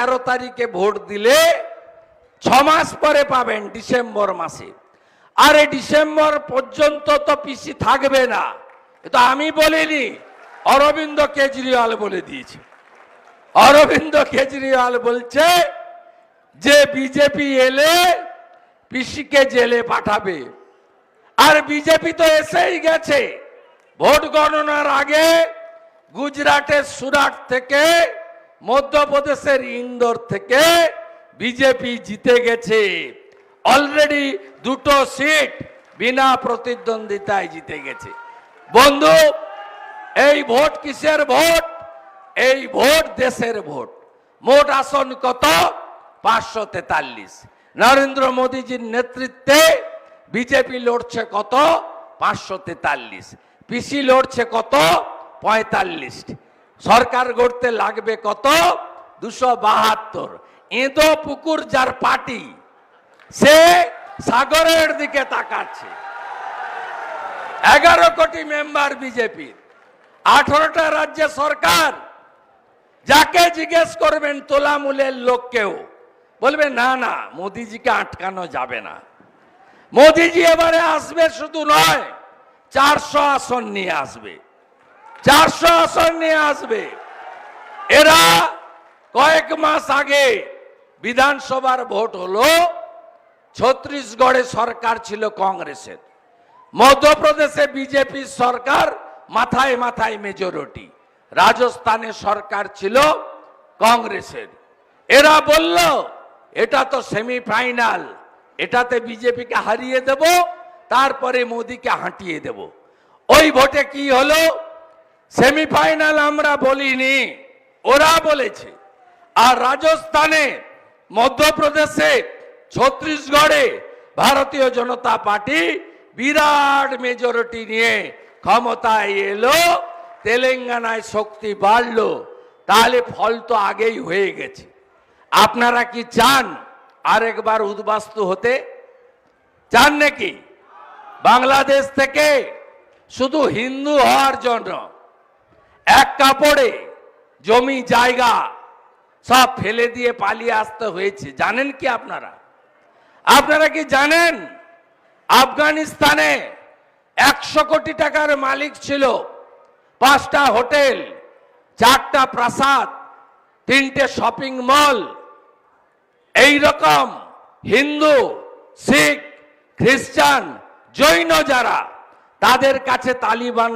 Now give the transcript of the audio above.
তেরো তারিখে ভোট দিলে ছ মাস পরে পাবেন ডিসেম্বর মাসে। আর ডিসেম্বর পর্যন্ত তো পিসি থাকবে না। তো আমি বলিনি, অরবিন্দ কেজরিওয়াল বলে দিয়েছে। অরবিন্দ কেজরিওয়াল বলছে যে বিজেপি এলে পিসিকে জেলে পাঠাবে। আর বিজেপি তো এসেই গেছে। ভোট গণনার আগে গুজরাটের সুরাট থেকে মধ্যপ্রদেশের ইন্দোর থেকে বিজেপি জিতে গেছে। অলরেডি দুটো সিট বিনা প্রতিদ্বন্দ্বিতায় জিতে গেছে। বন্ধু, এই ভোট কিসের ভোট? এই ভোট দেশের ভোট। মোট আসন কত? পাঁচশো তেতাল্লিশ। নরেন্দ্র মোদীজির নেতৃত্বে বিজেপি লড়ছে কত? পাঁচশো তেতাল্লিশ। পিসি লড়ছে কত? পঁয়তাল্লিশ। সরকার গড়তে লাগবে কত? দুশো বাহাত্তর। এঁদো পুকুর যার পার্টি সে সাগরের দিকে তাকাচ্ছে। এগারো কোটি মেম্বার বিজেপির। আঠারোটা রাজ্যে সরকার। যাকে জিজ্ঞেস করবেন তোলামূলের লোককেও বলবে, না না, মোদিজিকে আটকানো যাবে না। মোদিজি এবারে আসবে শুধু নয়, চারশো আসন নিয়ে আসবে। চারশো আসন নিয়ে আসবে। এরা কয়েক মাস আগে বিধানসভার ভোট হলো, ছত্রিশগড়ে সরকার ছিল কংগ্রেসের। মধ্যপ্রদেশে বিজেপির সরকার মাথায় মাথায় মেজরিটি রাজস্থানে সরকার ছিল কংগ্রেসের। এরা বলল, এটা তো সেমিফাইনাল এটাতে বিজেপিকে হারিয়ে দেব, তারপরে মোদিকে হাঁটিয়ে দেব। ওই ভোটে কি হলো? সেমিফাইনাল আমরা বলিনি, ওরা বলেছে। আর রাজস্থানে, মধ্যপ্রদেশে, ছত্তিশগড়ে ভারতীয় জনতা পার্টি বিরাট মেজরিটি নিয়ে ক্ষমতায় এলো, তেলেঙ্গানায় শক্তি বাড়লো, তাহলে ফল তো আগেই হয়ে গেছে। আপনারা কি চান আরেকবার উদ্বাস্তু হতে? চান নাকি? বাংলাদেশ থেকে শুধু হিন্দু হওয়ার জন্য এক কাপড়ে, জমি, জায়গা, সব ফেলে দিয়ে পালিয়ে আসতে হয়েছে। জানেন কি আপনারা? আপনারা কি জানেন? আফগানিস্তানে একশো কোটি টাকার মালিক ছিল। পাঁচটা হোটেল, চারটা প্রাসাদ, তিনটে শপিং মল। এই রকম হিন্দু, শিখ, খ্রিস্টান, জৈন যারা, তাদের কাছে তালিবান